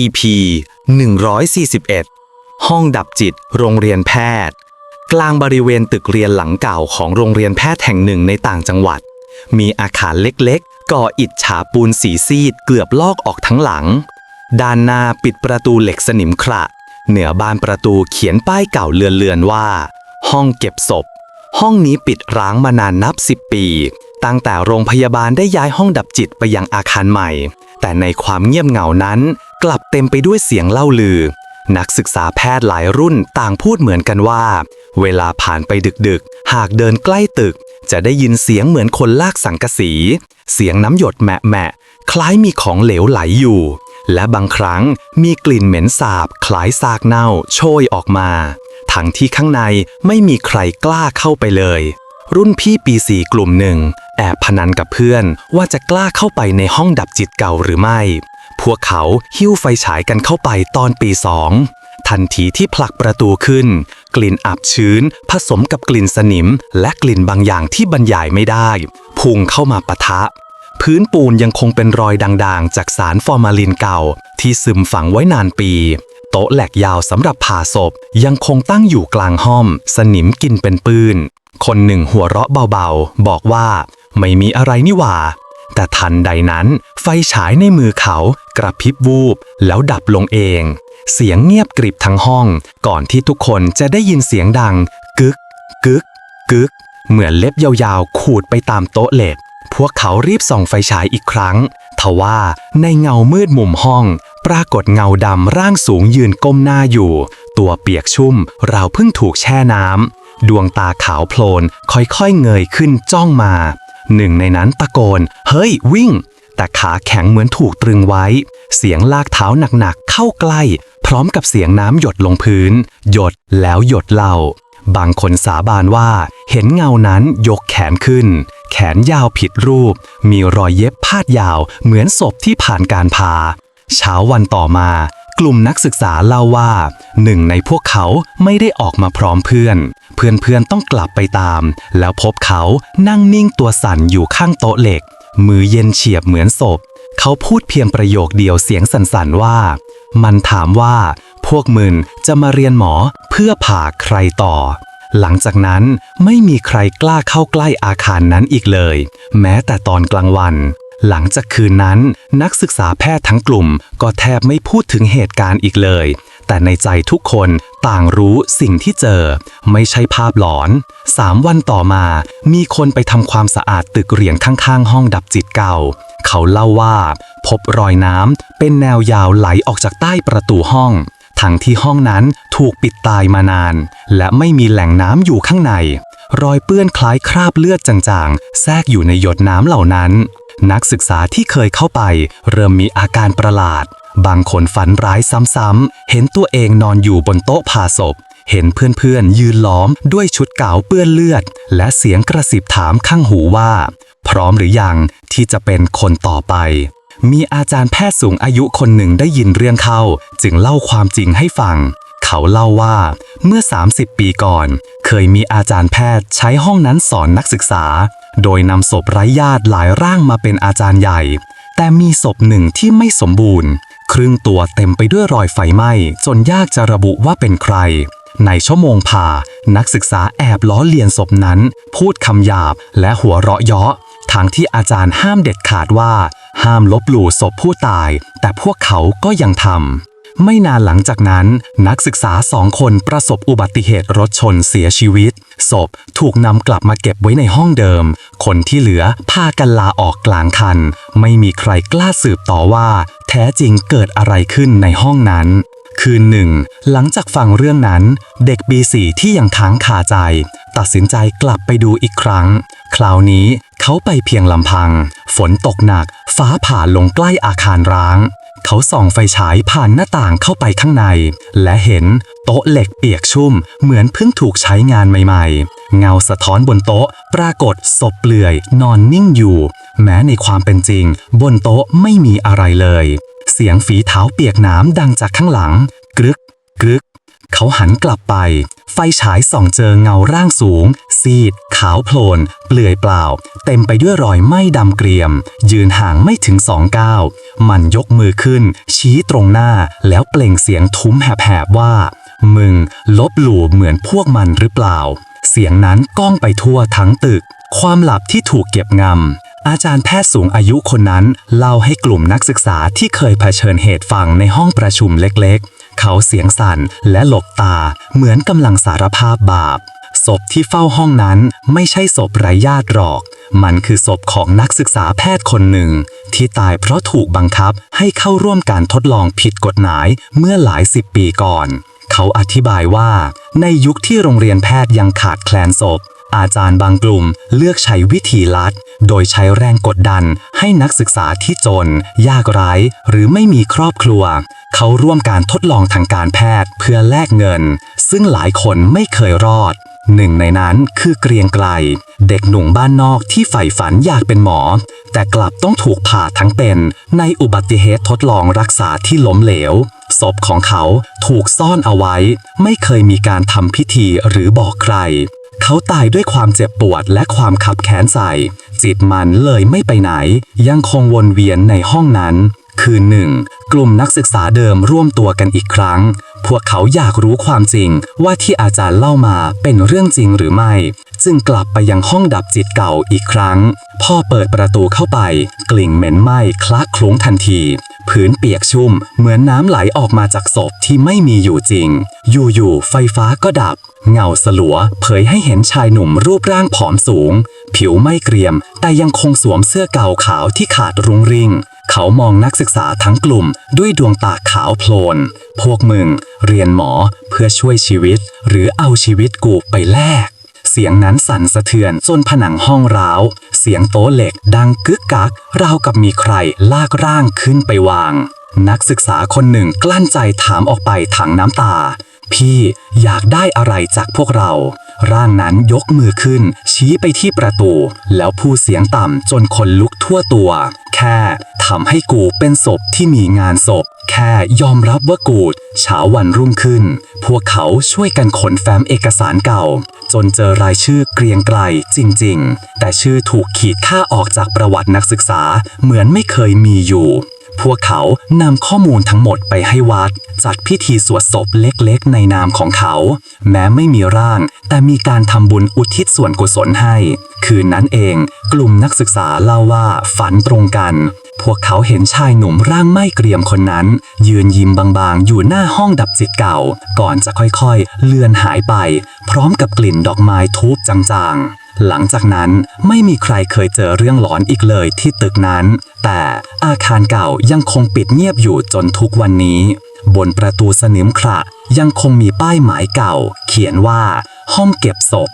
EP 141 ห้องดับจิตโรงเรียนแพทย์ กลางบริเวณตึกเรียนหลังเก่าของโรงเรียนแพทย์แห่งหนึ่งในต่างจังหวัด มีอาคารเล็กๆ ก่ออิฐฉาปูนสีซีดเกือบลอกออกทั้งหลัง ด้านหน้าปิดประตูเหล็กสนิมขระ เหนือบานประตูเขียนป้ายเก่าเลือนๆว่า ห้องเก็บศพ ห้องนี้ปิดร้างมานานนับ10ปี ตั้งแต่โรงพยาบาลได้ย้ายห้องดับจิตไปยังอาคารใหม่ แต่ในความเงียบเหงานั้น กลับเต็มไปด้วยเสียงเล่าลือ นักศึกษาแพทย์หลายรุ่นต่างพูดเหมือนกันว่า เวลาผ่านไปดึกๆ หากเดินใกล้ตึก จะได้ยินเสียงเหมือนคนลากสังกะสี เสียงน้ำหยดแหมะๆคล้ายมีของเหลวไหลอยู่ และบางครั้งมีกลิ่นเหม็นสาบ คล้ายซากเน่าโชยออกมา ทั้งที่ข้างในไม่มีใครกล้าเข้าไปเลย รุ่นพี่ปีสี่กลุ่มหนึ่ง แอบพนันกับเพื่อนว่าจะกล้าเข้าไปในห้องดับจิตเก่าหรือไม่ พวกเขาหิ้วไฟฉายกันเข้าไปตอนปีสองทันทีที่ผลักประตูขึ้น กลิ่นอับชื้น ผสมกับกลิ่นสนิม และกลิ่นบางอย่างที่บรรยายไม่ได้ พุ่งเข้ามาปะทะ พื้นปูนยังคงเป็นรอยด่างๆ จากสารฟอร์มาลินเก่า ที่ซึมฝังไว้นานปี โต๊ะแหลกยาวสำหรับผ่าศพ ยังคงตั้งอยู่กลางห้องสนิมกินเป็นปืน คนหนึ่งหัวเราะเบาๆ บอกว่า ไม่มีอะไรนี่หว่า แต่ทันใดนั้น ไฟฉายในมือเขากระพริบวูบแล้วดับลงเอง เสียงเงียบกริบทั้งห้อง ก่อนที่ทุกคนจะได้ยินเสียงดัง กึก กึก กึก เหมือนเล็บยาวๆ ขูดไปตามโต๊ะเหล็ก พวกเขารีบส่องไฟฉายอีกครั้งทว่าในเงามืดมุมห้อง ปรากฏเงาดำร่างสูงยืนก้มหน้าอยู่ ตัวเปียกชุ่มราวเพิ่งถูกแช่น้ำดวงตาขาวโพลนค่อยๆเงยขึ้นจ้องมา หนึ่งในนั้นตะโกน เฮ้ย วิ่ง แต่ขาแข็งเหมือนถูกตรึงไว้ เสียงลากเท้าหนักๆเข้าใกล้ พร้อมกับเสียงน้ำหยดลงพื้น หยดแล้วหยดเล่าบางคนสาบานว่า เห็นเงานั้นยกแขนขึ้น แขนยาวผิดรูป มีรอยเย็บพาดยาวเหมือนศพที่ผ่านการผ่า เช้าวันต่อมา กลุ่มนักศึกษาเล่าว่า หนึ่งในพวกเขาไม่ได้ออกมาพร้อมเพื่อน เพื่อนๆต้องกลับไปตาม แล้วพบเขานั่งนิ่งตัวสั่นอยู่ข้างโต๊ะเหล็ก มือเย็นเฉียบเหมือนศพ เขาพูดเพียงประโยคเดียวเสียงสั่นๆว่า มันถามว่า พวกมึงจะมาเรียนหมอเพื่อผ่าใครต่อหลังจากนั้นไม่มีใครกล้าเข้าใกล้อาคารนั้นอีกเลย แม้แต่ตอนกลางวัน หลังจากคืนนั้น นักศึกษาแพทย์ทั้งกลุ่มก็แทบไม่พูดถึงเหตุการณ์อีกเลย แต่ในใจทุกคนต่างรู้สิ่งที่เจอ ไม่ใช่ภาพหลอนสามวันต่อมา มีคนไปทำความสะอาดตึกเรียนข้างๆ ห้องดับจิตเก่า เขาเล่าว่า พบรอยน้ำเป็นแนวยาวไหลออกจากใต้ประตูห้อง ทั้งที่ห้องนั้นถูกปิดตายมานาน และไม่มีแหล่งน้ำอยู่ข้างใน รอยเปื้อนคล้ายคราบเลือดจางๆ แทรกอยู่ในหยดน้ำเหล่านั้น นักศึกษาที่เคยเข้าไป เริ่มมีอาการประหลาด บางคนฝันร้ายซ้ำๆ เห็นตัวเองนอนอยู่บนโต๊ะผ่าศพ เห็นเพื่อนๆ ยืนล้อมด้วยชุดเก่าเปื้อนเลือด และเสียงกระสิบถามข้างหูว่า พร้อมหรือยังที่จะเป็นคนต่อไปมีอาจารย์แพทย์สูงอายุคนหนึ่งได้ยินเรื่องเข้า จึงเล่าความจริงให้ฟัง เขาเล่าว่า เมื่อ 30 ปีก่อน เคยมีอาจารย์แพทย์ใช้ห้องนั้นสอนนักศึกษา โดยนำศพไร้ญาติหลายร่างมาเป็นอาจารย์ใหญ่ แต่มีศพหนึ่งที่ไม่สมบูรณ์ ครึ่งตัวเต็มไปด้วยรอยไฟไหม้จนยากจะระบุว่าเป็นใคร ในชั่วโมงผ่า นักศึกษาแอบล้อเลียนศพนั้น พูดคำหยาบและหัวเราะเยาะทางที่อาจารย์ห้ามเด็ดขาดว่า ห้ามลบหลู่ศพผู้ตาย แต่พวกเขาก็ยังทำ ไม่นานหลังจากนั้น นักศึกษาสองคนประสบอุบัติเหตุรถชนเสียชีวิต ศพถูกนำกลับมาเก็บไว้ในห้องเดิม คนที่เหลือพากันลาออกกลางคัน ไม่มีใครกล้าสืบต่อว่า แท้จริงเกิดอะไรขึ้นในห้องนั้นคืนหนึ่ง หลังจากฟังเรื่องนั้น เด็กปีสี่ที่ยังค้างคาใจ ตัดสินใจกลับไปดูอีกครั้ง คราวนี้เขาไปเพียงลำพัง ฝนตกหนัก ฟ้าผ่าลงใกล้อาคารร้าง เขาส่องไฟฉายผ่านหน้าต่างเข้าไปข้างใน และเห็นโต๊ะเหล็กเปียกชุ่ม เหมือนเพิ่งถูกใช้งานใหม่ ๆ เงาสะท้อนบนโต๊ะ ปรากฏศพเปลือยนอนนิ่งอยู่ แม้ในความเป็นจริง บนโต๊ะไม่มีอะไรเลย เสียงฝีเท้าเปียกน้ำดังจากข้างหลัง กรึก กรึก เขาหันกลับไป ไฟฉายส่องเจอเงาร่างสูง ซีด ขาวโพลน เปลือยเปล่า เต็มไปด้วยรอยไหม้ดำเกรียม ยืนห่างไม่ถึงสองก้าวมันยกมือขึ้น ชี้ตรงหน้าแล้วเปล่งเสียงทุ้มแหบๆว่า มึง ลบหลู่เหมือนพวกมันหรือเปล่า เสียงนั้นก้องไปทั่วทั้งตึก ความลับที่ถูกเก็บงำอาจารย์แพทย์สูงอายุคนนั้น เล่าให้กลุ่มนักศึกษาที่เคยเผชิญเหตุฟังในห้องประชุมเล็กๆ เขาเสียงสั่นและหลบตาเหมือนกำลังสารภาพบาป ศพที่เฝ้าห้องนั้นไม่ใช่ศพไร้ญาติหรอก มันคือศพของนักศึกษาแพทย์คนหนึ่ง ที่ตายเพราะถูกบังคับให้เข้าร่วมการทดลองผิดกฎหมายเมื่อหลายสิบปีก่อน เขาอธิบายว่า ในยุคที่โรงเรียนแพทย์ยังขาดแคลนศพ อาจารย์บางกลุ่มเลือกใช้วิธีลัด โดยใช้แรงกดดันให้นักศึกษาที่จน ยากไร้หรือไม่มีครอบครัว เขาร่วมการทดลองทางการแพทย์เพื่อแลกเงิน ซึ่งหลายคนไม่เคยรอดหนึ่งในนั้นคือเกรียงไกล เด็กหนุ่มบ้านนอกที่ใฝ่ฝันอยากเป็นหมอ แต่กลับต้องถูกผ่าทั้งเป็นในอุบัติเหตุทดลองรักษาที่ล้มเหลว ศพของเขาถูกซ่อนเอาไว้ ไม่เคยมีการทำพิธีหรือบอกใคร เขาตายด้วยความเจ็บปวดและความขับแขนใส่ จิตมันเลยไม่ไปไหน ยังคงวนเวียนในห้องนั้น คืนหนึ่ง กลุ่มนักศึกษาเดิมร่วมตัวกันอีกครั้ง พวกเขาอยากรู้ความจริงว่าที่อาจารย์เล่ามาเป็นเรื่องจริงหรือไม่ จึงกลับไปยังห้องดับจิตเก่าอีกครั้ง พ่อเปิดประตูเข้าไป กลิ่นเหม็นไหม้คละคลุ้งทันทีพื้นเปียกชุ่ม เหมือนน้ำไหลออกมาจากศพที่ไม่มีอยู่จริง อยู่ๆไฟฟ้าก็ดับ เงาสลัวเผยให้เห็นชายหนุ่มรูปร่างผอมสูง ผิวไม่เกรียม แต่ยังคงสวมเสื้อเก่าขาวที่ขาดรุงริ่ง เขามองนักศึกษาทั้งกลุ่มด้วยดวงตาขาวโพลน พวกมึง เรียนหมอเพื่อช่วยชีวิต หรือเอาชีวิตกูไปแลก เสียงนั้นสั่นสะเทือนจนผนังห้องร้าว เสียงโต๊ะเหล็กดังกึกกัก ราวกับมีใครลากร่างขึ้นไปวาง นักศึกษาคนหนึ่งกลั้นใจถามออกไปถังน้ำตา พี่อยากได้อะไรจากพวกเรา ร่างนั้นยกมือขึ้น ชี้ไปที่ประตู แล้วพูดเสียงต่ำจนคนลุกทั่วตัว ค่ทำให้กูเป็นศพที่มีงานศพ แค่ยอมรับว่ากูดเช้าวันรุ่งขึ้น พวกเขาช่วยกันขนแฟ้มเอกสารเก่า จนเจอรายชื่อเกรียงไกลจริง ๆ แต่ชื่อถูกขีดค่าออกจากประวัตินักศึกษาเหมือนไม่เคยมีอยู่ พวกเขานำข้อมูลทั้งหมดไปให้วัด จัดพิธีสวดศพเล็กๆ ในนามของเขา แม้ไม่มีร่าง แต่มีการทำบุญอุทิศส่วนกุศลให้ คืนนั้นเอง กลุ่มนักศึกษาเล่าว่าฝันตรงกัน พวกเขาเห็นชายหนุ่มร่างไม่เกรียมคนนั้น ยืนยิ้มบางๆ อยู่หน้าห้องดับจิตเก่า ก่อนจะค่อยๆ เลือนหายไป พร้อมกับกลิ่นดอกไม้ทูบจางๆ หลังจากนั้นไม่มีใครเคยเจอเรื่องหลอนอีกเลยที่ตึกนั้น แต่อาคารเก่ายังคงปิดเงียบอยู่จนทุกวันนี้ บนประตูสนิมขระยังคงมีป้ายหมายเก่า เขียนว่า ห้องเก็บศพ